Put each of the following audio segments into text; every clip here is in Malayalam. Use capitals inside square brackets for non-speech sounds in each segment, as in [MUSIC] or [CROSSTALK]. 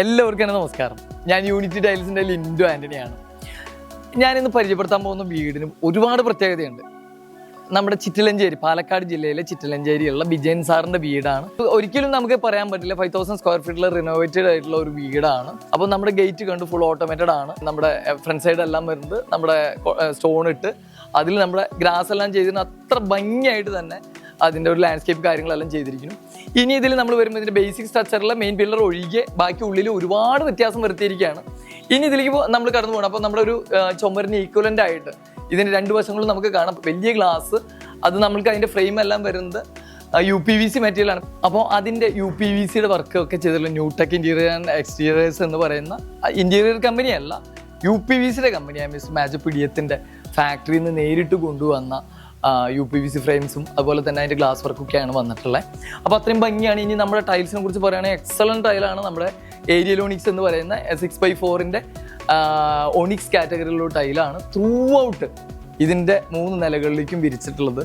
എല്ലാവർക്കും നമസ്കാരം. ഞാൻ യൂണിറ്റി ടൈൽസിന്റെ ലിൻഡു ആന്റണിയാണ് ഞാനിന്ന് പരിചയപ്പെടുത്താൻ പോകുന്ന വീടിനും ഒരുപാട് പ്രത്യേകതയുണ്ട്. നമ്മുടെ ചിറ്റലഞ്ചേരി പാലക്കാട് ജില്ലയിലെ ചിറ്റലഞ്ചേരിയുള്ള വിജയൻ സാറിന്റെ വീടാണ്. ഒരിക്കലും നമുക്ക് പറയാൻ പറ്റില്ല ഫൈവ് തൗസൻഡ് സ്ക്വയർ ഫീറ്റിൽ റിനോവേറ്റഡ് ആയിട്ടുള്ള ഒരു വീടാണ്. അപ്പോൾ നമ്മുടെ ഗേറ്റ് കണ്ട് ഫുൾ ഓട്ടോമേറ്റഡ് ആണ്. നമ്മുടെ ഫ്രണ്ട് സൈഡ് എല്ലാം വരുന്നത്. നമ്മുടെ സ്റ്റോൺ ഇട്ട് അതിൽ നമ്മുടെ ഗ്രാസ് എല്ലാം ചെയ്തിരുന്ന അത്ര ഭംഗിയായിട്ട് തന്നെ അതിന്റെ ഒരു ലാൻഡ്സ്കേപ്പ് കാര്യങ്ങളെല്ലാം ചെയ്തിരിക്കുന്നു. ഇനി ഇതിൽ നമ്മൾ വരുമ്പോൾ ഇതിന്റെ ബേസിക് സ്ട്രക്ചറിലെ മെയിൻ പില്ലർ ഒഴികെ ബാക്കി ഉള്ളിൽ ഒരുപാട് വ്യത്യാസം വരുത്തിയിരിക്കുകയാണ്. ഇനി ഇതിലേക്ക് നമ്മൾ കടന്നു പോകണം അപ്പോൾ നമ്മളൊരു ഒരു ചുമരിന് ഈക്വലന്റ് ആയിട്ട് ഇതിന്റെ രണ്ട് വശങ്ങളും നമുക്ക് കാണാം. വലിയ ഗ്ലാസ് അത് നമ്മൾക്ക് അതിന്റെ ഫ്രെയിം എല്ലാം വരുന്നത് യു പി വി സി മെറ്റീരിയലാണ് അപ്പോൾ അതിന്റെ യു പി വി സിയുടെ വർക്ക് ഒക്കെ ചെയ്തിട്ടുള്ള ന്യൂടെക് ഇന്റീരിയർ ആൻഡ് എക്സ്റ്റീരിയേഴ്സ് എന്ന് പറയുന്ന ഇന്റീരിയർ കമ്പനിയല്ല യു പി വി സിയുടെ കമ്പനിയാണ് മിസ് മാജപ്പിടിയത്തിന്റെ ഫാക്ടറിയിൽ നിന്ന് നേരിട്ട് കൊണ്ടുവന്ന യു പി വി സി ഫ്രെയിംസും അതുപോലെ തന്നെ അതിന്റെ ഗ്ലാസ് വർക്കൊക്കെയാണ് വന്നിട്ടുള്ളത് അപ്പോൾ അത്രയും ഭംഗിയാണ് ഇനി നമ്മുടെ ടൈൽസിനെ കുറിച്ച് പറയുകയാണെങ്കിൽ എക്സലന്റ് ടൈലാണ് നമ്മുടെ ഏരിയലോണിക്സ് എന്ന് പറയുന്ന സിക്സ് ബൈ ഫോറിന്റെ ഒണിക്സ് കാറ്റഗറിയിലുള്ള ടൈലാണ് ത്രൂ ഔട്ട് ഇതിന്റെ മൂന്ന് നിലകളിലേക്കും വിരിച്ചിട്ടുള്ളത്.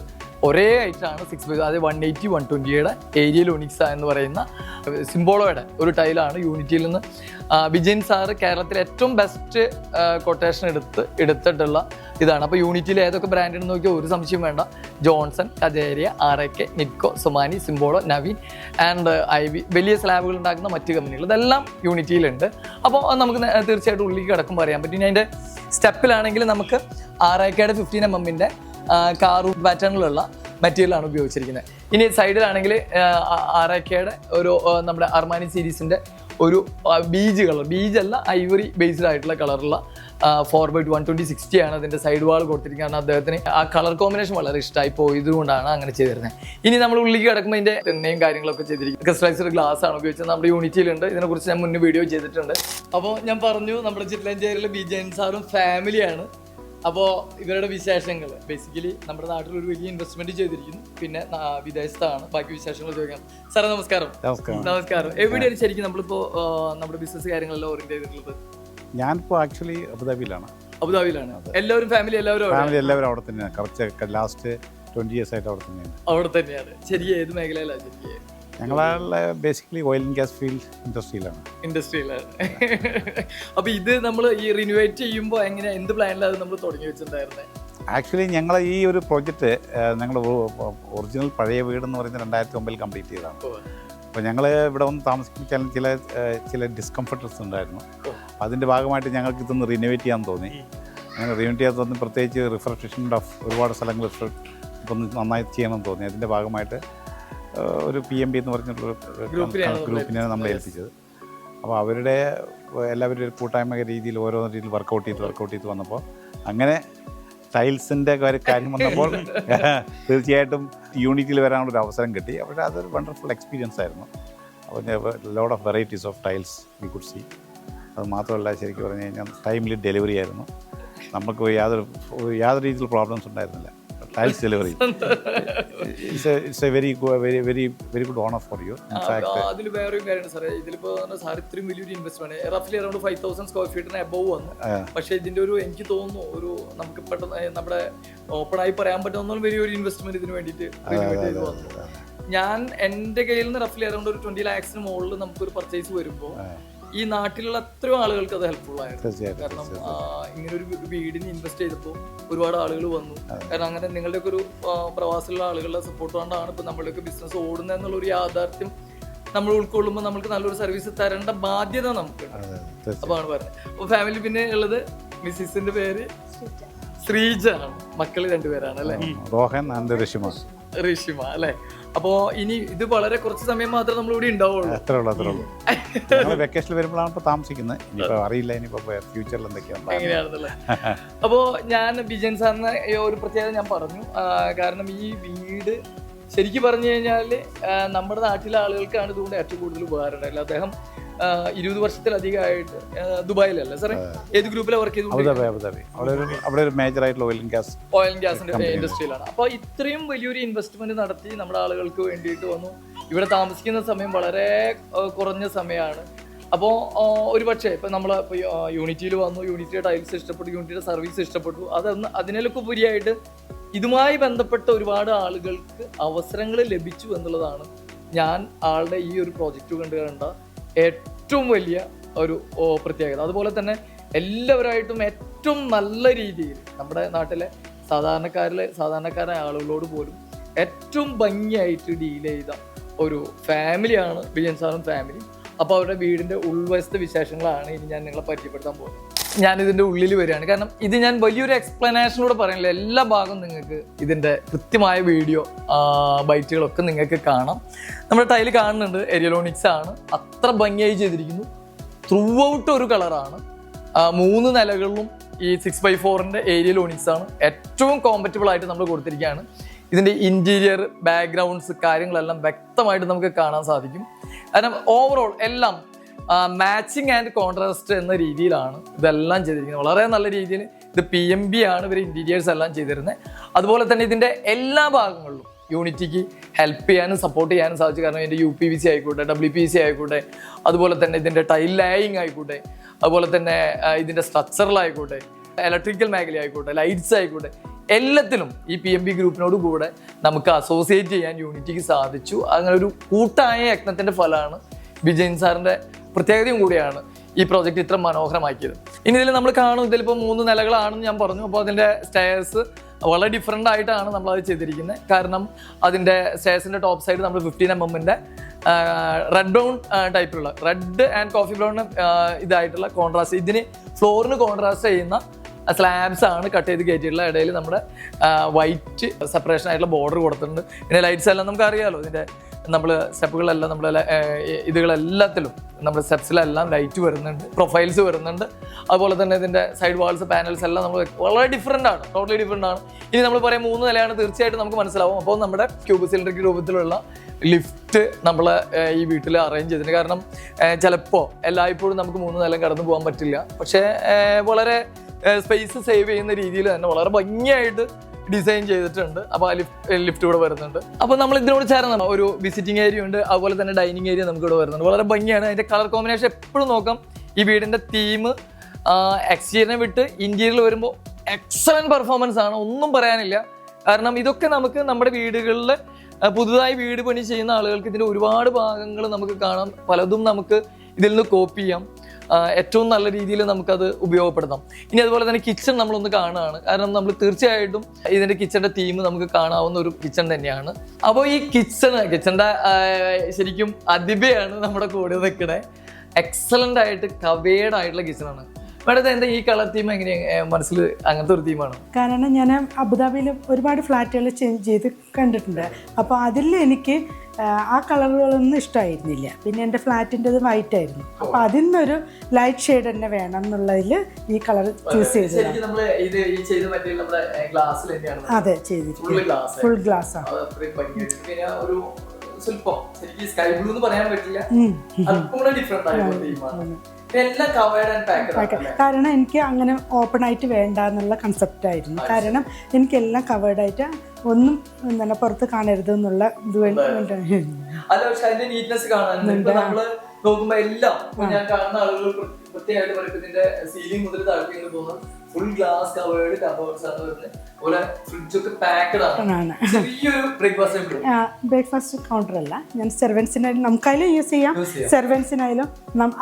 ഒരേ ഐറ്റാണ് സിക്സ് ബൈ അതായത് വൺ എയ്റ്റി വൺ ട്വന്റിയുടെ ഏരിയൽ ഒണിക്സ എന്ന് പറയുന്ന സിംബോളോയുടെ ഒരു ടൈലാണ് യൂണിറ്റിയിൽ നിന്ന്. വിജയൻ സാറ് കേരളത്തിലെ ഏറ്റവും ബെസ്റ്റ് കൊട്ടേഷൻ എടുത്ത് എടുത്തിട്ടുള്ള ഇതാണ്. അപ്പോൾ യൂണിറ്റിയിൽ ഏതൊക്കെ ബ്രാൻഡ് നോക്കിയാൽ ഒരു സംശയം വേണ്ട. Johnson Kajaria R A K Nitco Somany Simbolo Naveen and I V വലിയ സ്ലാബുകൾ ഉണ്ടാക്കുന്ന മറ്റ് കമ്പനികൾ ഇതെല്ലാം യൂണിറ്റിയിലുണ്ട് അപ്പോൾ നമുക്ക് തീർച്ചയായിട്ടും ഉള്ളിലേക്ക് കിടക്കുമ്പോൾ അറിയാൻ പറ്റും. അതിന്റെ സ്റ്റെപ്പിലാണെങ്കിൽ നമുക്ക് ആർ ഐ കെയുടെ ഫിഫ്റ്റീൻ എം എമ്മിന്റെ കാറു പാറ്റേണിലുള്ള മെറ്റീരിയലാണ് ഉപയോഗിച്ചിരിക്കുന്നത്. ഇനി സൈഡിലാണെങ്കിൽ ആർ കെയുടെ ഒരു നമ്മുടെ അർമാനി സീരീസിന്റെ ഒരു ബീജ് കളർ. ബീജല്ല ഐവറി ബേസ്ഡ് ആയിട്ടുള്ള കളറുള്ള four by one twenty sixty ആണ് അതിന്റെ സൈഡ് വാൾ കൊടുത്തിരിക്കുന്നത്. കാരണം അദ്ദേഹത്തിന് ആ കളർ കോമ്പിനേഷൻ വളരെ ഇഷ്ടമായി പോയതുകൊണ്ടാണ് അങ്ങനെ ചെയ്തിരുന്നത്. ഇനി നമ്മൾ ഉള്ളിലേക്ക് കിടക്കുമ്പോൾ ഇതിന്റെ എണ്ണയും കാര്യങ്ങളൊക്കെ ചെയ്തിരിക്കും. ക്രിസ്റ്റലൈസ്ഡ് ഗ്ലാസ് ആണ് ഉപയോഗിച്ചത്. നമ്മുടെ യൂണിറ്റിയിലുണ്ട് ഇതിനെക്കുറിച്ച് ഞാൻ മുന്നേ വീഡിയോ ചെയ്തിട്ടുണ്ട്. അപ്പോൾ ഞാൻ പറഞ്ഞു നമ്മുടെ ചിറ്റലഞ്ചേരിയിലെ ബി ജയൻ സാറും ഫാമിലിയാണ് അപ്പോൾ ഇവരുടെ വിശേഷങ്ങൾ ബേസിക്കലി നമ്മുടെ നാട്ടിൽ ഒരു വലിയ ഇൻവെസ്റ്റ്മെന്റ് ചെയ്തിരിക്കുന്നു. പിന്നെ വിദേശത്താണ്. ബാക്കി വിശേഷങ്ങൾ ചോദിക്കാം. സാറേ നമസ്കാരം. നമസ്കാരം. നമസ്കാരം. എവിടെയാണ് ശരിക്കും നമ്മളിപ്പോ ആ, നമ്മുടെ ബിസിനസ് കാര്യങ്ങളെല്ലാം ഓറിയന്റ് ചെയ്തിട്ടുള്ളത്? ഞാനിപ്പോൾ ആക്ച്വലി അബുദാബിയിലാണ്. അബുദാബിയിലാണ്. എല്ലാവരും ഫാമിലി എല്ലാവരും അവിടെ- ഫാമിലി എല്ലാവരും അവിടെ തന്നെയാണ്. കുറച്ച് ലാസ്റ്റ് ട്വന്റി ഇയേഴ്സ് ആയിട്ട് അവിടെ തന്നെയാണ്. അവിടെ തന്നെയാണ്. ശരിക്കും ഏത് മേഖലയിലാണ് ശരിക്കും ഞങ്ങളെ basically oil and gas field ഇൻഡസ്ട്രിയിലാണ് ഇൻഡസ്ട്രിയിലാണ് അപ്പോൾ ഇത് നമ്മൾ ഈ റിനുവേറ്റ് ചെയ്യുമ്പോൾ എങ്ങനെ എന്ത് പ്ലാനിലാണ് നമ്മൾ തുടങ്ങി വെച്ചിട്ടുണ്ടായിരുന്നത് ആക്ച്വലി ഞങ്ങൾ ഈ ഒരു പ്രോജക്റ്റ് ഞങ്ങൾ ഒറിജിനൽ പഴയ വീട് എന്ന് പറയുന്നത് രണ്ടായിരത്തി ഒമ്പതിൽ കംപ്ലീറ്റ് ചെയ്തതാണ് അപ്പോൾ ഞങ്ങൾ ഇവിടെ വന്ന് താമസിക്കാൻ ചില ചില ഡിസ്കംഫർട്ടസ് ഉണ്ടായിരുന്നു. അതിന്റെ ഭാഗമായിട്ട് ഞങ്ങൾക്ക് ഇതൊന്ന് റിനോവേറ്റ് ചെയ്യാൻ തോന്നി. അങ്ങനെ റിനോവേറ്റ് ചെയ്യാൻ തോന്നി പ്രത്യേകിച്ച് റിഫ്രഷ്മെന്റ് ഓഫ് ഒരുപാട് സ്ഥലങ്ങൾ ഇപ്പം നന്നായി ചെയ്യണമെന്ന് തോന്നി. അതിന്റെ ഭാഗമായിട്ട് ഒരു പി എം ബി എന്ന് പറഞ്ഞിട്ടുള്ള ഗ്രൂപ്പിനെയാണ് നമ്മൾ ഏൽപ്പിച്ചത്. അപ്പോൾ അവരുടെ എല്ലാവരും ഒരു കൂട്ടായ്മ രീതിയിൽ ഓരോ രീതിയിൽ വർക്കൗട്ട് ചെയ്ത് വർക്കൗട്ട് ചെയ്ത് വന്നപ്പോൾ അങ്ങനെ ടൈൽസിന്റെ കാര്യം വന്നപ്പോൾ [LAUGHS] തീർച്ചയായിട്ടും യൂണിറ്റിൽ വരാനുള്ള ഒരു അവസരം കിട്ടി. പക്ഷേ അതൊരു വണ്ടർഫുൾ എക്സ്പീരിയൻസ് ആയിരുന്നു. അപ്പോൾ load of varieties of tiles we could see അത് മാത്രമല്ല ശരിക്കും പറഞ്ഞു കഴിഞ്ഞാൽ ടൈംലി ഡെലിവറി ആയിരുന്നു. നമുക്ക് യാതൊരു യാതൊരു രീതിയിൽ പ്രോബ്ലംസ് ഉണ്ടായിരുന്നില്ല. Tiles delivery it's a very very very very good honour for you അതിൽ വേറൊരു കാര്യമാണ് സാറേ. ഇതിലിപ്പോൾ സാർ ഇത്രയും വലിയൊരു ഇൻവെസ്റ്റ്മെന്റ് റഫ്ലി അറൗണ്ട് ഫൈവ് തൗസൻഡ് സ്ക്വയർ ഫീറ്റിന് എബവ് വന്നു. പക്ഷേ ഇതിന്റെ ഒരു എനിക്ക് തോന്നുന്നു ഒരു നമുക്ക് പെട്ടെന്ന് നമ്മുടെ ഓപ്പൺ ആയി പറയാൻ പറ്റുന്ന വലിയൊരു ഇൻവെസ്റ്റ്മെന്റ് ഇതിന് വേണ്ടിയിട്ട് വന്നു. ഞാൻ എന്റെ കയ്യിൽ നിന്ന് റഫ്ലി അറൗണ്ട് ഒരു ട്വന്റി ലാക്സിന് മുകളിൽ നമുക്കൊരു പർച്ചേസ് വരുമ്പോൾ ഈ നാട്ടിലുള്ള എത്രയോ ആളുകൾക്ക് അത് ഹെൽപ്ഫുൾ ആയിരുന്നു. കാരണം ഇങ്ങനെ ഒരു വീടിന് ഇൻവെസ്റ്റ് ചെയ്തപ്പോൾ ഒരുപാട് ആളുകൾ വന്നു. കാരണം അങ്ങനെ നിങ്ങളുടെയൊക്കെ ഒരു പ്രവാസിലുള്ള ആളുകളുടെ സപ്പോർട്ട് കൊണ്ടാണ് ഇപ്പൊ നമ്മളുടെയൊക്കെ ബിസിനസ് ഓടുന്നത് എന്നുള്ള ഒരു യാഥാർത്ഥ്യം നമ്മൾ ഉൾക്കൊള്ളുമ്പോൾ നമുക്ക് നല്ലൊരു സർവീസ് തരേണ്ട ബാധ്യത നമുക്കുണ്ട് തീർച്ചയായിട്ടും അപ്പൊ ആണ് പറഞ്ഞത്. അപ്പൊ ഫാമിലി പിന്നെ ഉള്ളത് മിസ്സിന്റെ പേര് ശ്രീജ. ആണ്. മക്കൾ രണ്ടുപേരാണ് അല്ലെ? റോഹൻ ഋഷിമ. രഷിമ ഋഷിമ അല്ലെ? അപ്പോ ഇനി ഇത് വളരെ കുറച്ച് സമയം മാത്രമേ നമ്മൾ ഇവിടെ ഉണ്ടാവുള്ളൂ. അത്രേ ഉള്ളൂ അത്രേ ഉള്ളൂ. [LAUGHS] ഞങ്ങൾ വെക്കേഷനിൽ വരുമ്പോഴാണ് ഇപ്പോൾ താമസിക്കുന്നത്. ഇനിയിപ്പോൾ അറിയില്ല ഇനിയിപ്പോൾ ഫ്യൂച്ചറിൽ എന്തൊക്കെയാണ് [LAUGHS] അപ്പോ ഞാൻ വിജയൻ സാറിന് ഒരു പ്രത്യേകത ഞാൻ പറഞ്ഞു. കാരണം ഈ വീട് ശരിക്കും പറഞ്ഞു കഴിഞ്ഞാൽ നമ്മുടെ നാട്ടിലെ ആളുകൾക്കാണ് ഇതുകൊണ്ട് ഏറ്റവും കൂടുതൽ ഉപകാരമുണ്ടായില്ല അദ്ദേഹം ഇരുപത് വർഷത്തിലധികമായിട്ട് ദുബായിലല്ല സാറേ ഏത് ഗ്രൂപ്പിലെ വർക്ക് ചെയ്തു അബുദാബി അവിടെ ഒരു അവിടെ ഒരു മേജർ ആയിട്ടുള്ള oil and gas oil and ഗ്യാസിന്റെ ഇൻഡസ്ട്രിയിലാണ് അപ്പോൾ ഇത്രയും വലിയൊരു ഇൻവെസ്റ്റ്മെന്റ് നടത്തി നമ്മുടെ ആളുകൾക്ക് വേണ്ടിയിട്ട് വന്നു. ഇവിടെ താമസിക്കുന്ന സമയം വളരെ കുറഞ്ഞ സമയമാണ്. അപ്പോൾ ഒരു പക്ഷേ ഇപ്പം നമ്മൾ ഇപ്പോൾ യൂണിറ്റിയിൽ വന്നു. യൂണിറ്റിയുടെ ടൈൽസ് ഇഷ്ടപ്പെട്ടു യൂണിറ്റിയുടെ സർവീസ് ഇഷ്ടപ്പെട്ടു. അതൊന്ന് അതിനൊക്കെ ഉപരിയായിട്ട് ഇതുമായി ബന്ധപ്പെട്ട ഒരുപാട് ആളുകൾക്ക് അവസരങ്ങൾ ലഭിച്ചു എന്നുള്ളതാണ് ഞാൻ ആളുടെ ഈ ഒരു പ്രോജക്റ്റ് കണ്ട് കണ്ട ഏറ്റവും വലിയ ഒരു പ്രത്യേകത. അതുപോലെ തന്നെ എല്ലാവരായിട്ടും ഏറ്റവും നല്ല രീതിയിൽ നമ്മുടെ നാട്ടിലെ സാധാരണക്കാരിലെ സാധാരണക്കാരായ ആളുകളോട് പോലും ഏറ്റവും ഭംഗിയായിട്ട് ഡീൽ ചെയ്ത ഒരു ഫാമിലിയാണ് ബിജൻ സാറും ഫാമിലി അപ്പോൾ അവരുടെ വീടിന്റെ ഉൾവശത്തെ വിശേഷങ്ങളാണ് ഇനി ഞാൻ നിങ്ങളെ പരിചയപ്പെടുത്താൻ പോകുന്നത്. ഞാൻ ഇതിന്റെ ഉള്ളിൽ വരികയാണ്. കാരണം ഇത് ഞാൻ വലിയൊരു എക്സ്പ്ലനേഷനോട് പറയുന്നില്ല. എല്ലാ ഭാഗവും നിങ്ങൾക്ക് ഇതിന്റെ കൃത്യമായ വീഡിയോ ബൈറ്റുകളൊക്കെ നിങ്ങൾക്ക് കാണാം. നമ്മുടെ ടൈൽ കാണുന്നുണ്ട്. എരിയലോണിക്സ് ആണ്. അത്ര ഭംഗിയായി ചെയ്തിരിക്കുന്നു. ത്രൂ ഔട്ട് ഒരു കളറാണ് മൂന്ന് നിലകളിലും ഈ സിക്സ് ബൈ ഫോറിന്റെ ഏരിയൽ ഓണിക്സ് ആണ്. ഏറ്റവും കോമ്പറ്റബിൾ ആയിട്ട് നമ്മൾ കൊടുത്തിരിക്കുകയാണ്. ഇതിന്റെ ഇന്റീരിയർ ബാക്ക്ഗ്രൗണ്ട്സ് കാര്യങ്ങളെല്ലാം വ്യക്തമായിട്ട് നമുക്ക് കാണാൻ സാധിക്കും. കാരണം ഓവറോൾ എല്ലാം മാച്ചിങ് ആൻഡ് കോൺട്രാസ്റ്റ് എന്ന രീതിയിലാണ് ഇതെല്ലാം ചെയ്തിരിക്കുന്നത്. വളരെ നല്ല രീതിയിൽ ഇത് പി എം ബി ആണ് ഇവർ ഇന്റീരിയേഴ്സ് എല്ലാം ചെയ്തിരുന്നത്. അതുപോലെ തന്നെ ഇതിന്റെ എല്ലാ ഭാഗങ്ങളിലും യൂണിറ്റിക്ക് ഹെൽപ്പ് ചെയ്യാനും സപ്പോർട്ട് ചെയ്യാനും സാധിച്ചു. കാരണം ഇതിന്റെ യു പി വി സി ആയിക്കോട്ടെ ഡബ്ല്യു പി സി ആയിക്കോട്ടെ അതുപോലെ തന്നെ ഇതിന്റെ ടൈൽ ലൈയിങ് ആയിക്കോട്ടെ അതുപോലെ തന്നെ ഇതിന്റെ സ്ട്രക്ചറിലായിക്കോട്ടെ ഇലക്ട്രിക്കൽ മേഖല ആയിക്കോട്ടെ ലൈറ്റ്സ് ആയിക്കോട്ടെ എല്ലാത്തിലും ഈ പി എം ബി ഗ്രൂപ്പിനോട് കൂടെ നമുക്ക് അസോസിയേറ്റ് ചെയ്യാൻ യൂണിറ്റിക്ക് സാധിച്ചു. അങ്ങനെ ഒരു കൂട്ടായ യത്നത്തിന്റെ ഫലമാണ് വിജയൻ സാറിന്റെ പ്രത്യേകതയും കൂടിയാണ് ഈ പ്രോജക്റ്റ് ഇത്ര മനോഹരമാക്കിയത്. ഇനി ഇതിൽ നമ്മൾ കാണും ഇതിലിപ്പോൾ മൂന്ന് നിലകളാണെന്ന് ഞാൻ പറഞ്ഞു. അപ്പോൾ അതിന്റെ സ്റ്റെയർസ് വളരെ ഡിഫറെന്റ് ആയിട്ടാണ് നമ്മൾ അത് ചെയ്തിരിക്കുന്നത്. കാരണം അതിന്റെ സ്റ്റേഴ്സിന്റെ ടോപ്പ് സൈഡ് നമ്മൾ ഫിഫ്റ്റീൻ എം എമ്മിന്റെ റെഡ് ബ്രൗൺ ടൈപ്പിലുള്ള റെഡ് ആൻഡ് കോഫി ബ്രൗൺ ഇതായിട്ടുള്ള കോൺട്രാസ്റ്റ് ഇതിന് ഫ്ലോറിന് കോൺട്രാസ്റ്റ് ചെയ്യുന്ന സ്ലാബ്സ് ആണ് കട്ട് ചെയ്ത് കയറ്റിയിട്ടുള്ള ഇടയിൽ നമ്മുടെ വൈറ്റ് സെപ്പറേഷൻ ആയിട്ടുള്ള ബോർഡർ കൊടുത്തിട്ടുണ്ട്. പിന്നെ ലൈറ്റ്സ് എല്ലാം നമുക്ക് അറിയാമല്ലോ ഇതിന്റെ നമ്മൾ സ്റ്റെപ്പുകളെല്ലാം നമ്മൾ ഇതുകളെല്ലാത്തിലും നമ്മുടെ സ്റ്റെപ്സിലെല്ലാം ലൈറ്റ് വരുന്നുണ്ട് പ്രൊഫൈൽസ് വരുന്നുണ്ട്. അതുപോലെ തന്നെ ഇതിന്റെ സൈഡ് വാൾസ് പാനൽസ് എല്ലാം നമ്മൾ വളരെ ഡിഫറെന്റ് ആണ് ടോട്ടലി ഡിഫറെന്റ് ആണ്. ഇനി നമ്മൾ പറയാം മൂന്ന് നിലയാണ് തീർച്ചയായിട്ടും നമുക്ക് മനസ്സിലാവും. അപ്പോൾ നമ്മുടെ ക്യൂബ് സിലിണ്ടറിക് രൂപത്തിലുള്ള ലിഫ്റ്റ് നമ്മൾ ഈ വീട്ടിൽ അറേഞ്ച് ചെയ്തിട്ടുണ്ട്. കാരണം ചിലപ്പോൾ എല്ലായ്പ്പോഴും നമുക്ക് മൂന്ന് നിലം കടന്നു പോകാൻ പറ്റില്ല. പക്ഷേ വളരെ സ്പേസ് സേവ് ചെയ്യുന്ന രീതിയിൽ തന്നെ വളരെ ഭംഗിയായിട്ട് ഡിസൈൻ ചെയ്തിട്ടുണ്ട്. അപ്പോൾ ആ ലിഫ്റ്റ് ലിഫ്റ്റ് കൂടെ വരുന്നുണ്ട്. അപ്പോൾ നമ്മൾ ഇതിനോട് ചേർന്നാണ് ഒരു വിസിറ്റിംഗ് ഏരിയ ഉണ്ട് അതുപോലെ തന്നെ ഡൈനിങ് ഏരിയ നമുക്ക് ഇവിടെ വരുന്നുണ്ട്. വളരെ ഭംഗിയാണ്. അതിന്റെ കളർ കോമ്പിനേഷൻ എപ്പോഴും നോക്കാം. ഈ വീടിന്റെ തീം എക്സ്റ്റീരിയറിനെ വിട്ട് ഇന്റീരിയറിൽ വരുമ്പോൾ എക്സലന്റ് പെർഫോമൻസ് ആണ്. ഒന്നും പറയാനില്ല. കാരണം ഇതൊക്കെ നമുക്ക് നമ്മുടെ വീടുകളിൽ പുതുതായി വീട് പണി ചെയ്യുന്ന ആളുകൾക്ക് ഇതിന്റെ ഒരുപാട് ഭാഗങ്ങൾ നമുക്ക് കാണാം. പലതും നമുക്ക് ഇതിൽ നിന്ന് കോപ്പി ചെയ്യാം. ഏറ്റവും നല്ല രീതിയിൽ നമുക്കത് ഉപയോഗപ്പെടുത്താം. ഇനി അതുപോലെ തന്നെ കിച്ചൺ നമ്മളൊന്ന് കാണുകയാണ്. കാരണം നമ്മൾ തീർച്ചയായിട്ടും ഇതിന്റെ കിച്ചന്റെ തീം നമുക്ക് കാണാവുന്ന ഒരു കിച്ചൺ തന്നെയാണ്. അപ്പോൾ ഈ കിച്ചൺ കിച്ചന്റെ ശരിക്കും അതിബയാണ് നമ്മുടെ കൂടെ നിൽക്കണേ. എക്സലന്റ് ആയിട്ട് കവേഡ് ആയിട്ടുള്ള കിച്ചണാണ് മേഡത്തെ എന്താ ഈ കളർ തീം എങ്ങനെ മനസ്സിൽ അങ്ങനത്തെ ഒരു തീമാണ് കാരണം ഞാൻ അബുദാബിയിൽ ഒരുപാട് ഫ്ലാറ്റുകൾ ചേഞ്ച് ചെയ്ത് കണ്ടിട്ടുണ്ട്. അപ്പോൾ അതിൽ എനിക്ക് ആ, കളറുകളൊന്നും ഇഷ്ടമായിരുന്നില്ല. പിന്നെ എന്റെ ഫ്ലാറ്റിന്റെത് വൈറ്റ് ആയിരുന്നു. അപ്പോൾ അതിൽ നിന്നൊരു ലൈറ്റ് ഷെയ്ഡ് തന്നെ വേണം എന്നുള്ളതിൽ ഈ കളർ ചൂസ് ചെയ്തു ശരിക്കും ഇത് ഈ ചെയ്ത മറ്റേ ഗ്ലാസ്സിൽ തന്നെയാണ്. അതെ ചെയ്തിട്ടുണ്ട് ഫുൾ ഗ്ലാസ് ആണ് ശരിക്കും സ്കൈ ബ്ലൂ എന്ന് പറയാൻ പറ്റില്ല. ഡിഫറെന്റ് ആയിട്ടുള്ള തീമാണ് കാരണം എനിക്ക് അങ്ങനെ ഓപ്പൺ ആയിട്ട് വേണ്ട എന്നുള്ള കൺസെപ്റ്റ് ആയിരുന്നു കാരണം എനിക്കെല്ലാം കവേർഡ് ആയിട്ട് ഒന്നും എന്താണ് പുറത്ത് കാണരുത് എന്നുള്ള ഇത് വേണ്ടി നോക്കുമ്പോ എല്ലാം ഞാൻ കാണുന്ന ആളുകൾ പ്രത്യേകമായിട്ട് ഇതിന്റെ സീലിംഗ് മുതൽ ഫുൾ ഗ്ലാസ് കവേർഡ് കവേർഡ്സ് ആണ് വരുന്നത്. ബ്രേക്ക്ഫാസ്റ്റ് കൗണ്ടർ അല്ല. ഞാൻ സെർവൻസിനായാലും നമുക്കായാലും യൂസ് ചെയ്യാം. സെർവൻസിനായാലും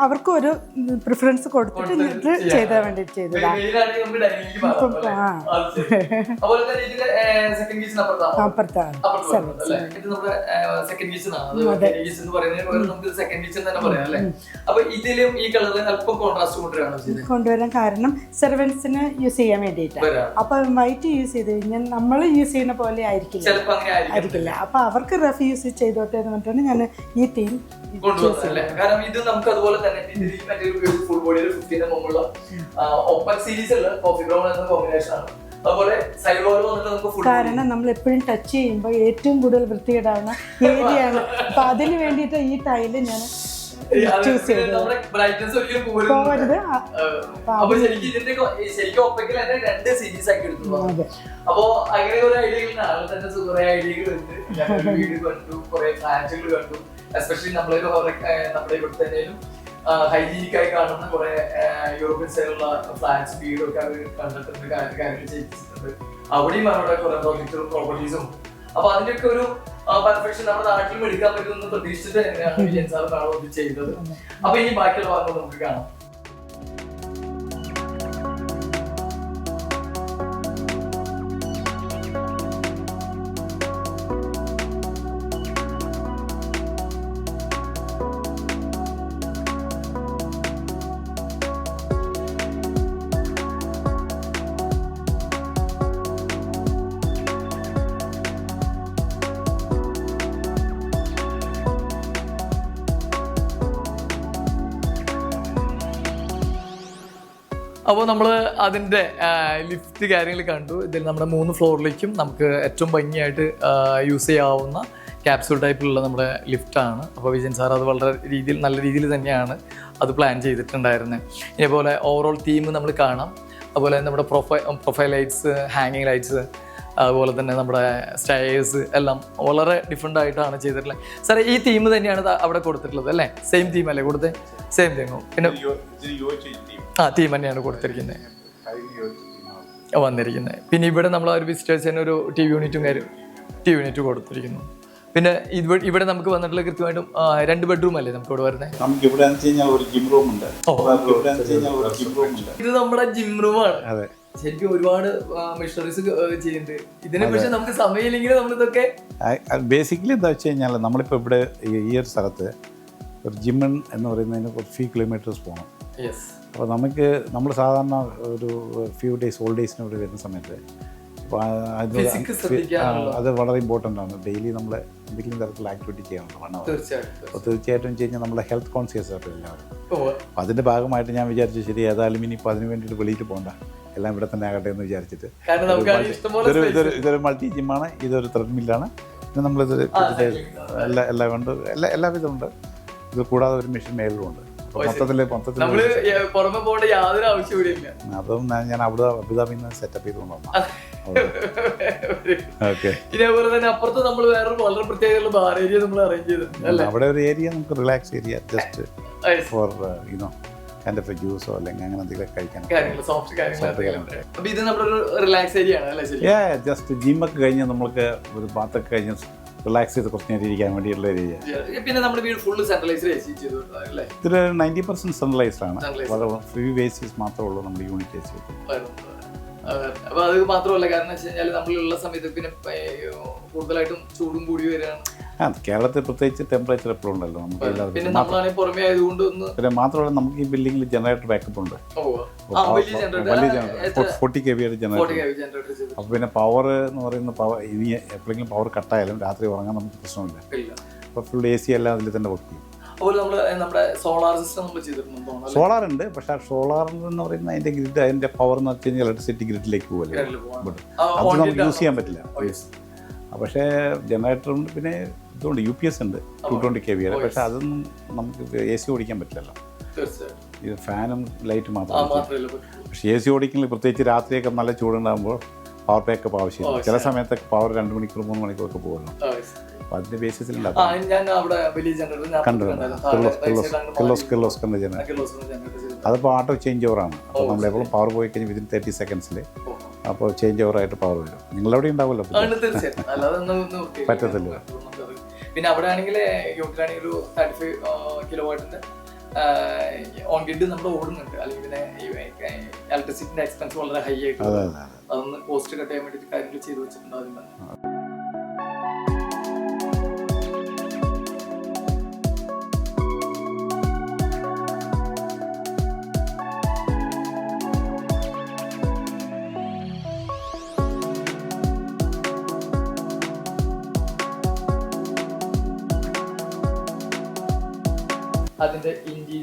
അവർക്കും ഒരു പ്രിഫറൻസ് കൊടുത്തിട്ട് ഇത് ചെയ്താൽ വേണ്ടിയിട്ട് ചെയ്തതാ. മെയിനാണെങ്കിൽ നമുക്ക് ഡൈനിങ് ആ. അതുപോലെ തന്നെ ഇതിന്റെ സെക്കൻഡ് കിച്ചൺ അപ്പുറത്താണ്? അപ്പുറത്താണ്. അപ്പുറത്ത് വരുന്നത് അല്ലേ? ഇത് നമ്മുടെ സെക്കൻഡ് കിച്ചൺ ആണ്. അത് കിച്ചൺ എന്ന് പറയുന്നതിന് പകരം നമുക്ക് സെക്കൻഡ് തന്നെ പറയാം അല്ലേ? ഇതിലും ഈ കളറിൽ അല്പം കോൺട്രാസ്റ്റ് കൊണ്ടുവരാണ് ചെയ്തത് കൊണ്ടുവരാൻ കാരണം സെർവൻസിന് യൂസ് ചെയ്യാൻ വേണ്ടിയിട്ടാണ്. അപ്പൊ വൈറ്റ് യൂസ് ചെയ്ത് കഴിഞ്ഞാൽ നമ്മൾ യൂസ് ചെയ്യുന്ന പോലെ ആയിരിക്കില്ല. ആയിരിക്കും ആയിരിക്കില്ല. അപ്പൊ അവർക്ക് റഫ് യൂസ് ചെയ്തോട്ടെ എന്ന് പറഞ്ഞിട്ടാണ് ഞാൻ ഈ തീം കാരണം ഇത് നമുക്ക് അതുപോലെ തന്നെ ഫുൾ ബോഡിയിൽ മുമ്പുള്ള ഒപ്പൻ സീരീസ് ഉള്ള കോഫി ബ്രൗൺ എന്ന കോമ്പിനേഷൻ ആണ്. കാരണം നമ്മൾ എപ്പോഴും ടച്ച് ചെയ്യുമ്പോൾ ഏറ്റവും കൂടുതൽ വൃത്തികേടാവുന്ന ഏരിയയാണ്. അപ്പൊ അതിന് വേണ്ടിയിട്ട് ഈ ടൈൽ ഞാൻ ചൂസ് ചെയ്തത്. അപ്പൊ ശരിക്കും ഇതിന്റെ കൊ- ഈ ശരിക്കും ഒപ്പക്കിൽ തന്നെ രണ്ട് സീരീസ് ആക്കി എടുത്തു. അതെ. അപ്പോ അങ്ങനെ കുറെ ഐഡിയകൾ ആളുകൾ തന്നെ കുറെ ഐഡിയകൾ ഉണ്ട്. [LAUGHS] വീട് കണ്ടു കുറെ ഫ്ലാറ്റുകൾ കണ്ടു. എസ്പെഷ്യലി നമ്മളെ നമ്മുടെ ഇവിടെ തന്നെയും ഹൈജീനിക് ആയി കാണുന്ന കുറെ യൂറോപ്യൻ സൈഡിലുള്ള ഫ്ലാറ്റ്സ് വീടൊക്കെ അവർ കണ്ടിട്ടുണ്ട് കാര്യ- കാര്യങ്ങൾ ചെയ്യിച്ചിട്ടുണ്ട്. അവിടെയും അവരുടെ കുറെ പ്രോജക്റ്റുകളും പ്രോപ്പർട്ടീസും അപ്പൊ അതിന്റെയൊക്കെ ഒരു പെർഫെക്ഷൻ നമ്മുടെ നാട്ടിലും എടുക്കാൻ പറ്റുമെന്ന് പ്രതീക്ഷിച്ചിട്ട് തന്നെയാണ് വിജയൻ സാർ ചെയ്തത്? അപ്പൊ ഇനി ബാക്കിയുള്ള ഭാഗങ്ങൾ നമുക്ക് കാണാം. അപ്പോൾ നമ്മൾ അതിന്റെ ലിഫ്റ്റ് കാര്യങ്ങൾ കണ്ടു. ഇതിൽ നമ്മുടെ മൂന്ന് ഫ്ലോറിലേക്കും നമുക്ക് ഏറ്റവും ഭംഗിയായിട്ട് യൂസ് ചെയ്യാവുന്ന ക്യാപ്സൂൾ ടൈപ്പിലുള്ള നമ്മുടെ ലിഫ്റ്റാണ് അപ്പോൾ വിജയൻ സാർ അത് വളരെ രീതിയിൽ നല്ല രീതിയിൽ തന്നെയാണ് അത് പ്ലാൻ ചെയ്തിട്ടുണ്ടായിരുന്നത് ഇതേപോലെ ഓവറോൾ തീം നമ്മൾ കാണാം. അതുപോലെ നമ്മുടെ പ്രൊഫൈ പ്രൊഫൈൽ ലൈറ്റ്സ് ഹാങ്ങിങ് ലൈറ്റ്സ് അതുപോലെ തന്നെ നമ്മുടെ സ്റ്റയേഴ്സ് എല്ലാം വളരെ ഡിഫറെന്റ് ആയിട്ടാണ് ചെയ്തിട്ടുള്ളത് സാറേ ഈ തീം തന്നെയാണ് അവിടെ കൊടുത്തിട്ടുള്ളത് അല്ലേ? സെയിം തീം അല്ലേ കൊടുത്തത് സെയിം തീം പിന്നെ ആ തീം തന്നെയാണ് കൊടുത്തിരിക്കുന്നത് വന്നിരിക്കുന്നത് പിന്നെ ഇവിടെ നമ്മൾ ആ ഒരു വിസിറ്റേഴ്സിന് ഒരു ടി വി യൂണിറ്റും കാര്യം ടി വി യൂണിറ്റ് കൊടുത്തിരിക്കുന്നു. പിന്നെ ഇവിടെ ഇവിടെ നമുക്ക് വന്നിട്ടുള്ള കൃത്യമായിട്ടും രണ്ട് ബെഡ്റൂം അല്ലേ നമുക്ക് ഇവിടെ വരുന്നത് നമുക്ക് ഇവിടെ ഒരു ജിം റൂം ഉണ്ട്. ഒരു ജിം റൂം ഉണ്ട്. ഇത് നമ്മുടെ ജിം റൂമാണ് അതെ. ശരിക്കും ഒരുപാട് മിഷണറീസ് ചെയ്യുന്നുണ്ട്. ഇതിനെ പക്ഷെ നമുക്ക് സമയമില്ലെങ്കിൽ നമ്മൾ ഇതൊക്കെ ബേസിക്കലി എന്താ വെച്ച് കഴിഞ്ഞാൽ നമ്മളിപ്പോൾ ഇവിടെ ഈ- ഒരു സ്ഥലത്ത് ഒരു ജിമ്മൺ എന്ന് പറയുന്നതിന് കുറച്ച് ഫ്യൂ കിലോമീറ്റേഴ്സ് പോകണം അപ്പോൾ നമുക്ക് നമ്മൾ സാധാരണ ഒരു ഫ്യൂ ഡേയ്സ് ഓൾ ഡേയ്സിന് ഇവിടെ വരുന്ന സമയത്ത് അപ്പോൾ അത് വളരെ ഇമ്പോർട്ടന്റ് ആണ്. ഡെയിലി നമ്മൾ എന്തെങ്കിലും തരത്തിലുള്ള ആക്ടിവിറ്റി ചെയ്യണം അപ്പോൾ തീർച്ചയായിട്ടും. കഴിഞ്ഞാൽ നമ്മുടെ ഹെൽത്ത് കോൺഷ്യസ് ആയിട്ട് എല്ലാവരും. അപ്പോൾ അതിന്റെ ഭാഗമായിട്ട് ഞാൻ വിചാരിച്ചു ശരി ഏതായാലും ഇനി ഇപ്പോൾ അതിന് വേണ്ടിയിട്ട് വെളിയിൽ പോകണ്ട എല്ലാം ഇവിടെ തന്നെ ആകട്ടെ എന്ന് വിചാരിച്ചിട്ട്. ഇതൊരു ഇതൊരു ഇതൊരു മൾട്ടി ജിമ്മാണ് ഇതൊരു ത്രെഡ്മില്ലാണ് പിന്നെ നമ്മളിതൊരു എല്ലാ എല്ലാം ഉണ്ട് എല്ലാ എല്ലാവിധമുണ്ട്. ഇത് കൂടാതെ ഒരു മെഷീൻ മേലും ഉണ്ട്. അപ്പോൾ മൊത്തത്തിൽ നമ്മൾ പുറമെ പോകേണ്ട യാതൊരു ആവശ്യം ഇവിടെ ഇല്ല അതും ഞാൻ- അവിടെ അബുദാ അബുദാബിയിൽ നിന്ന് സെറ്റപ്പ് ചെയ്ത് ഇതേപോലെ തന്നെ അപ്പുറത്ത് നമ്മൾ വേറൊരു വളരെ പ്രത്യേകതയുള്ള ബാർ ഏരിയ നമ്മൾ അറേഞ്ച് ചെയ്തിട്ടുണ്ട് അവിടെ ഒരു ഏരിയ നമുക്ക് relax area just. For you know kind of ജ്യൂസോ അല്ലെങ്കിൽ അങ്ങനെ എന്തെങ്കിലും കഴിക്കാൻ. സോഫ്റ്റ് കാര്യങ്ങൾ ഇത് നമ്മുടെ ഒരു റിലാക്സ് ഏരിയ ആണ് ജസ്റ്റ് ജിമ്മൊക്കെ കഴിഞ്ഞ് നമ്മൾക്ക് ഒരു ബാത്തൊക്കെ കഴിഞ്ഞ് റിലാക്സ് ചെയ്ത് കുറച്ച് നേരം ഇരിക്കാൻ വേണ്ടിയിട്ടുള്ള ഏരിയ പിന്നെ നമ്മുടെ വീട് ഫുള്ള് സെൻട്രലൈസ്ഡ് ഇതിൽ നയന്റി പെർസെന്റ് സെൻട്രലൈസ്ഡ് ആണ്. ഫ്രീ ബേസിസ് മാത്രമേ ഉള്ളൂ നമ്മുടെ യൂണിറ്റ് എ സി. അപ്പൊ അത് മാത്രമല്ല കാരണം വെച്ച് കഴിഞ്ഞാൽ നമ്മളുള്ള സമയത്ത് പിന്നെ കൂടുതലായിട്ടും ചൂടും കൂടി വരികയാണ് ആ കേരളത്തിൽ പ്രത്യേകിച്ച് ടെമ്പറേച്ചർ എപ്പോഴും ഉണ്ടല്ലോ. നമുക്ക് പിന്നെ എല്ലാവർക്കും നമ്മളാണെങ്കിൽ പുറമെ ആയതുകൊണ്ട് ഒന്ന് പിന്നെ മാത്രമല്ല നമുക്ക് ഈ ബിൽഡിങ്ങിൽ ജനറേറ്റർ ബാക്കപ്പ് ഉണ്ട്. ആ. വലിയ വലിയ ജനറേറ്റർ ഫോർട്ടി കെ വിയുടെ ജനറേറ്റർ ജനറേറ്റർ ചെയ്തു അപ്പോൾ പിന്നെ പവർ എന്ന് പറയുന്ന പവർ ഇനി എപ്പോഴെങ്കിലും പവർ കട്ടായാലും രാത്രി ഉറങ്ങാൻ നമുക്ക് പ്രശ്നമില്ല. ഇല്ല. അപ്പോൾ ഫുൾ എ സി എല്ലാം അതിൽ തന്നെ വർക്ക് ചെയ്യും. അതുപോലെ നമ്മൾ നമ്മുടെ സോളാർ സിസ്റ്റം നമ്മൾ സോളാർ ഉണ്ട് പക്ഷേ ആ സോളാർ എന്ന് പറയുന്ന അതിന്റെ ഗ്രിഡ് അതിന്റെ പവർ എന്ന് വെച്ച് കഴിഞ്ഞാൽ ഇലക്ട്രിസിറ്റി ഗ്രിഡിലേക്ക് പോകല്ലേ അത് നമുക്ക് യൂസ് ചെയ്യാൻ പറ്റില്ല. ആ, പക്ഷേ ജനറേറ്റർ ഉണ്ട് പിന്നെ ഇതുണ്ട് യു പി എസ് ഉണ്ട്. ടു ട്വന്റി കെ വിയുടെ പക്ഷേ അതൊന്നും നമുക്ക് എ സി ഓടിക്കാൻ പറ്റില്ലല്ലോ. ഇത് ഫാനും ലൈറ്റും മാത്രമേ പക്ഷേ എ സി ഓടിക്കുന്നില്ല പ്രത്യേകിച്ച് രാത്രിയൊക്കെ നല്ല ചൂടുണ്ടാകുമ്പോൾ പവർ ബാക്കപ്പ് ആവശ്യമില്ല. ചില സമയത്തൊക്കെ പവർ രണ്ട് മണിക്കൂർ മൂന്ന് മണിക്കൂറൊക്കെ പോകുന്നു അപ്പോൾ അതിന്റെ അതിപ്പോൾ ഓട്ടോ ചേഞ്ച് ഓവറാണ് അപ്പോൾ നമ്മൾ എപ്പോഴും പവർ പോയി കഴിഞ്ഞാൽ വിതിൻ തേർട്ടി സെക്കൻഡ്സിൽ അപ്പോൾ ചേഞ്ച് ഓവറായിട്ട് പവർ വരും. നിങ്ങളവിടെ ഉണ്ടാവുമല്ലോ. പറ്റത്തില്ല. പിന്നെ അവിടെ ആണെങ്കിൽ യൂട്ടിലാണെങ്കിൽ ഒരു തേർട്ടി ഫൈവ് കിലോ വാട്ടിന് ഓൺ ഗ്രിഡ് നമ്മൾ ഓടുന്നുണ്ട്. അല്ലെങ്കിൽ പിന്നെ ഇലക്ട്രിസിറ്റിന്റെ എക്സ്പെൻസ് വളരെ ഹൈ ആയിട്ട് അതെ വരും. അതെ അതെ. അതൊന്ന് കോസ്റ്റ് കട്ട് ചെയ്യാൻ വേണ്ടിയിട്ട് കാര്യങ്ങൾ ചെയ്തു വെച്ചിട്ടുണ്ട് ആദ്യം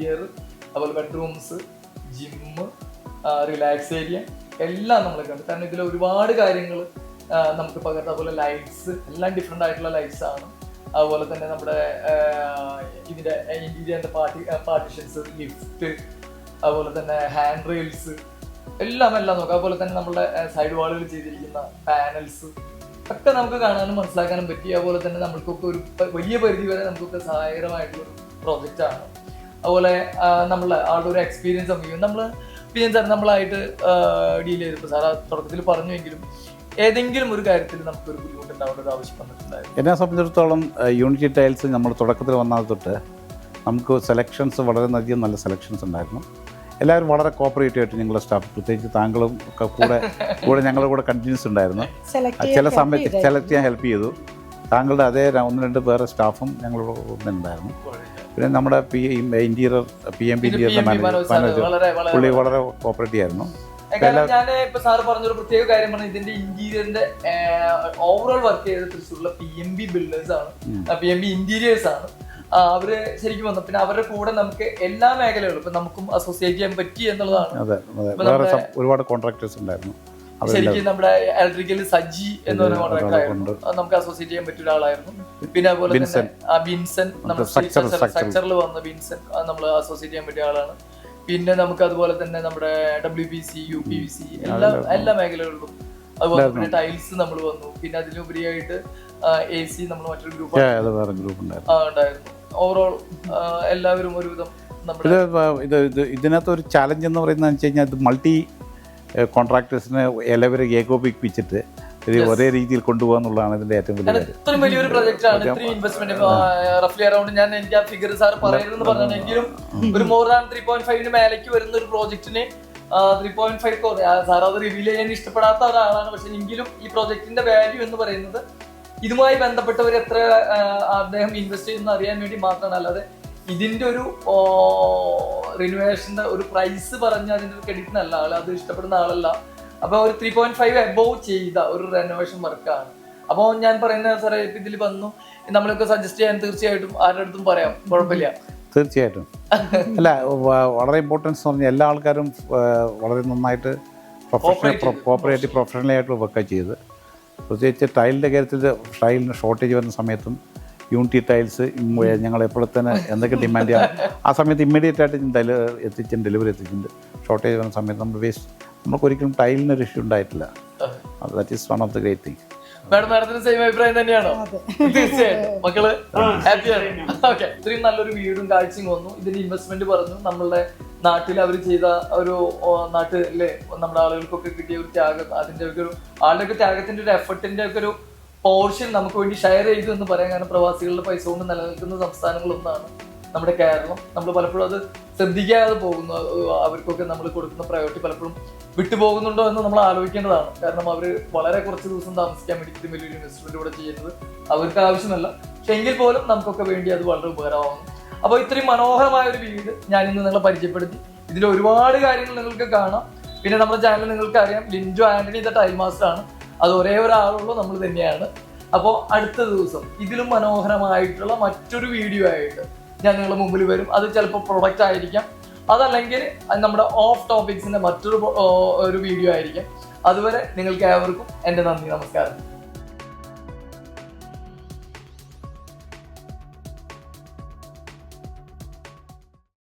ഇന്റീരിയർ അതുപോലെ ബെഡ്റൂംസ് ജിമ്മ് റിലാക്സ് ഏരിയ എല്ലാം നമ്മൾ കണ്ടു. കാരണം ഇതിൽ ഒരുപാട് കാര്യങ്ങൾ നമുക്ക് പകർത്താം അതുപോലെ ലൈറ്റ്സ് എല്ലാം ഡിഫറെന്റ് ആയിട്ടുള്ള ലൈറ്റ്സ് ആണ്. അതുപോലെ തന്നെ നമ്മുടെ ഇതിന്റെ ഇതിന്റെ ഇന്റീരിയറിന്റെ പാർട്ടി പാർട്ടിഷൻസ് ലിഫ്റ്റ് അതുപോലെ തന്നെ ഹാൻഡ് റെയിൽസ് എല്ലാം എല്ലാം നോക്കാം അതുപോലെ തന്നെ നമ്മുടെ സൈഡ് വാളുകൾ ചെയ്തിരിക്കുന്ന പാനൽസ് ഒക്കെ നമുക്ക് കാണാനും മനസ്സിലാക്കാനും പറ്റി. അതുപോലെ തന്നെ നമ്മൾക്കൊക്കെ ഒരു വലിയ പരിധി വരെ നമുക്കൊക്കെ സഹായകരമായിട്ടുള്ള ഒരു പ്രോജക്റ്റ് ആണ്. അതുപോലെ നമ്മൾ ആളുടെ ഒരു എക്സ്പീരിയൻസ് നമുക്ക് നമ്മൾ പിന്നെ സാർ നമ്മളായിട്ട് ഡീൽ ചെയ്തപ്പോൾ സാർ തുടക്കത്തിൽ പറഞ്ഞുവെങ്കിലും ഏതെങ്കിലും ഒരു കാര്യത്തിൽ നമുക്കൊരു ബുദ്ധിമുട്ട് ഉണ്ടാവേണ്ട ഒരു ആവശ്യം വന്നിട്ടുണ്ടായിരുന്നു. എന്നെ സംബന്ധിച്ചിടത്തോളം യൂണിറ്റി ടൈൽസ് നമ്മൾ തുടക്കത്തിൽ വന്നാൽ തൊട്ട് നമുക്ക് സെലക്ഷൻസ് വളരെ വളരെയധികം നല്ല സെലക്ഷൻസ് ഉണ്ടായിരുന്നു. എല്ലാവരും വളരെ കോപ്പറേറ്റീവ് ആയിട്ട് ഞങ്ങളുടെ സ്റ്റാഫ് പ്രത്യേകിച്ച് താങ്കളും ഒക്കെ കൂടെ കൂടെ ഞങ്ങളുടെ കൂടെ കണ്ടിന്യൂസ് ഉണ്ടായിരുന്നു. ചില സമയത്ത് സെലക്ട് ചെയ്യാൻ ഹെൽപ്പ് ചെയ്തു. താങ്കളുടെ അതേ ഒന്ന് രണ്ട് പേരെ സ്റ്റാഫും ഞങ്ങൾ ഉണ്ടായിരുന്നു പിന്നെ നമ്മുടെ P interior P M P interior manager പുള്ളി വളരെ കോപ്പറേറ്റീവ് ആയിരുന്നു. ഞാൻ ഇപ്പൊ സാർ പറഞ്ഞൊരു പ്രത്യേക കാര്യം പറഞ്ഞ ഇതിന്റെ ഇന്റീരിയറിന്റെ ഓവറോൾ വർക്ക് ചെയ്ത തൃശ്ശൂരിലെ പി എം ബി ബിൽഡേഴ്സ് ആണ്. പി എം ബി ഇന്റീരിയേഴ്സ് ആണ്. അവർ ശരിക്കും വന്നു. പിന്നെ അവരുടെ കൂടെ നമുക്ക് എല്ലാ മേഖലകളും ഇപ്പൊ നമുക്കും അസോസിയേറ്റ് ചെയ്യാൻ പറ്റി എന്നുള്ളതാണ്. ഒരുപാട് കോൺട്രാക്ടേഴ്സ് ഉണ്ടായിരുന്നു. ശരിക്കും നമ്മുടെ ഇലക്ട്രിക്കൽ സജി എന്ന് പറയുന്ന കോൺട്രാക്ടർ ആയിരുന്നു. നമുക്ക് അസോസിയേറ്റ് ചെയ്യാൻ പറ്റിയ ഒരാളായിരുന്നു. പിന്നെ അതുപോലെ തന്നെ ബിൻസൺ നമ്മുടെ. സ്ട്രക്ചറിൽ വന്ന ബിൻസൺ നമ്മൾ അസോസിയേറ്റ് ചെയ്യാൻ പറ്റിയ ആളാണ്. പിന്നെ നമുക്ക് അതുപോലെ തന്നെ നമ്മുടെ W B C U P V C എല്ലാ എല്ലാ മേഖലകളിലും അതുപോലെ പിന്നെ ടൈൽസ് നമ്മൾ വന്നു. പിന്നെ അതിലുപരിയായിട്ട് എ സി നമ്മൾ മറ്റൊരു ഗ്രൂപ്പ് ഉണ്ടായിരുന്നു. ഓവറോൾ എല്ലാവരും ഒരുവിധം ഇത് ഇതിനകത്ത് ഒരു ചാലഞ്ച് എന്ന് പറയുന്നത് വെച്ച് കഴിഞ്ഞാൽ ഇത് മൾട്ടി കോൺട്രാക്ടേഴ്സിനെ എല്ലാവരും ഏകോപിപ്പിച്ചിട്ട് ഒരു ഒരേ രീതിയിൽ കൊണ്ടുപോകുക എന്നുള്ളതാണ് ഇതിന്റെ ഏറ്റവും വലിയ ഇത്രയും വലിയൊരു പ്രോജക്റ്റാണ് ഇത്രയും ഇൻവെസ്റ്റ്മെന്റ് റഫ്ലി അറൗണ്ട് ഞാൻ എനിക്ക് ആ ഫിഗർ സാർ പറയരുതെന്ന് പറഞ്ഞാണെങ്കിലും ഒരു മോർ ദാൻ ത്രീ പോയിന്റ് ഫൈവിന് മേലേക്ക് വരുന്ന ഒരു പ്രോജക്റ്റിന് ത്രീ പോയിന്റ് ഫൈവ് സാർ അത് റിവീൽ ചെയ്യാൻ ഇഷ്ടപ്പെടാത്ത ഒരാളാണ്. പക്ഷെ എങ്കിലും ഈ പ്രോജക്റ്റിന്റെ വാല്യൂ എന്ന് പറയുന്നത് ഇതുമായി ബന്ധപ്പെട്ടവർ എത്ര അദ്ദേഹം ഇൻവെസ്റ്റ് ചെയ്യുന്ന അറിയാൻ വേണ്ടി മാത്രമാണ് അല്ലാതെ ഇതിന്റെ ഒരു റിനുവേഷന്റെ ഒരു പ്രൈസ് പറഞ്ഞ അതിന്റെ ക്രെഡിറ്റ് നല്ല ആൾ അത് ഇഷ്ടപ്പെടുന്ന ആളല്ല. അപ്പൊ ഒരു ത്രീ പോയിന്റ് ഫൈവ് എബോവ് ചെയ്ത ഒരു റെനോവേഷൻ വർക്കാണ് അപ്പോൾ ഞാൻ പറയുന്ന സാറേ ഇപ്പൊ ഇതിൽ വന്നു. നമ്മളൊക്കെ സജസ്റ്റ് ചെയ്യാൻ തീർച്ചയായിട്ടും ആരുടെ അടുത്തും പറയാം. കുഴപ്പമില്ല. തീർച്ചയായിട്ടും. അല്ല വളരെ ഇമ്പോർട്ടൻസ് എന്ന് പറഞ്ഞാൽ എല്ലാ ആൾക്കാരും വളരെ നന്നായിട്ട് പ്രൊഫഷണൽ കോപ്പറേറ്റീവ് പ്രൊഫഷണലായിട്ട് വർക്ക് ചെയ്ത് പ്രത്യേകിച്ച് ടൈലിന്റെ കാര്യത്തിൽ ടൈലിന് ഷോർട്ടേജ് വരുന്ന സമയത്തും യൂണിറ്റി ടൈൽസ് ഞങ്ങൾ എപ്പോഴും തന്നെ എന്തൊക്കെ ഡിമാൻഡ് ചെയ്യാം? ആ സമയത്ത് ഇമ്മീഡിയറ്റ് ആയിട്ട് ഡെലി എത്തിച്ചും ഡെലിവറി എത്തിച്ചിട്ടുണ്ട്. ഷോർട്ടേജ് വരുന്ന സമയത്ത് നമ്മൾ വേസ്റ്റ് നമുക്ക് ഒരിക്കലും ഒരു ഇഷ്യൂ ഉണ്ടായിട്ടില്ല. That is one of the great thing madam മാഡത്തിന് സെയിം അഭിപ്രായം തന്നെയാണോ? തീർച്ചയായിട്ടും. മക്കൾ ഹാപ്പിയാണ് ഓക്കെ ഇത്രയും നല്ലൊരു വീടും കാഴ്ചയും വന്നു. ഇതിന്റെ ഇൻവെസ്റ്റ്മെന്റ് പറഞ്ഞു. നമ്മളുടെ നാട്ടിൽ അവർ ചെയ്ത ഒരു നാട്ടിലെ നമ്മുടെ ആളുകൾക്കൊക്കെ കിട്ടിയ ഒരു ത്യാഗം അതിന്റെ ഒക്കെ ഒരു ആളുടെ ഒക്കെ ത്യാഗത്തിന്റെ ഒരു എഫർട്ടിന്റെ ഒക്കെ ഒരു പോർഷൻ നമുക്ക് വേണ്ടി ഷെയർ ചെയ്തു എന്ന് പറയാൻ കാരണം പ്രവാസികളുടെ പൈസ കൊണ്ട് നിലനിൽക്കുന്ന സംസ്ഥാനങ്ങളൊന്നാണ് നമ്മുടെ കേരളം. നമ്മൾ പലപ്പോഴും അത് ശ്രദ്ധിക്കാതെ പോകുന്നു. അവർക്കൊക്കെ നമ്മൾ കൊടുക്കുന്ന പ്രയോറിറ്റി പലപ്പോഴും വിട്ടുപോകുന്നുണ്ടോ എന്ന് നമ്മൾ ആലോചിക്കേണ്ടതാണ്. കാരണം അവർ വളരെ കുറച്ച് ദിവസം താമസിക്കാൻ വേണ്ടി വലിയൊരു ഇൻവെസ്റ്റ്മെന്റ് ഇവിടെ ചെയ്യുന്നത് അവർക്ക് ആവശ്യമല്ല. പക്ഷെ എങ്കിൽ പോലും നമുക്കൊക്കെ വേണ്ടി അത് വളരെ ഉപകാരമാകുന്നു. അപ്പോൾ ഇത്രയും മനോഹരമായ ഒരു വീട് ഞാൻ ഇന്ന് നിങ്ങളെ പരിചയപ്പെടുത്തി. ഇതിൽ ഒരുപാട് കാര്യങ്ങൾ നിങ്ങൾക്ക് കാണാം. പിന്നെ നമ്മുടെ ചാനൽ നിങ്ങൾക്ക് അറിയാം. Linju Antony the tile master ആണ് അത് ഒരേ ഒരാളുള്ളൂ നമ്മൾ തന്നെയാണ്. അപ്പോൾ അടുത്ത ദിവസം ഇതിലും മനോഹരമായിട്ടുള്ള മറ്റൊരു വീഡിയോ ആയിട്ട് ഞാൻ നിങ്ങളുടെ മുമ്പിൽ വരും. അത് ചിലപ്പോൾ പ്രൊഡക്റ്റ് ആയിരിക്കാം. അതല്ലെങ്കിൽ അത് നമ്മുടെ ഓഫ് ടോപ്പിക്സിന്റെ മറ്റൊരു ഒരു വീഡിയോ ആയിരിക്കാം. അതുവരെ നിങ്ങൾക്ക് ഏവർക്കും എന്റെ നന്ദി നമസ്കാരം.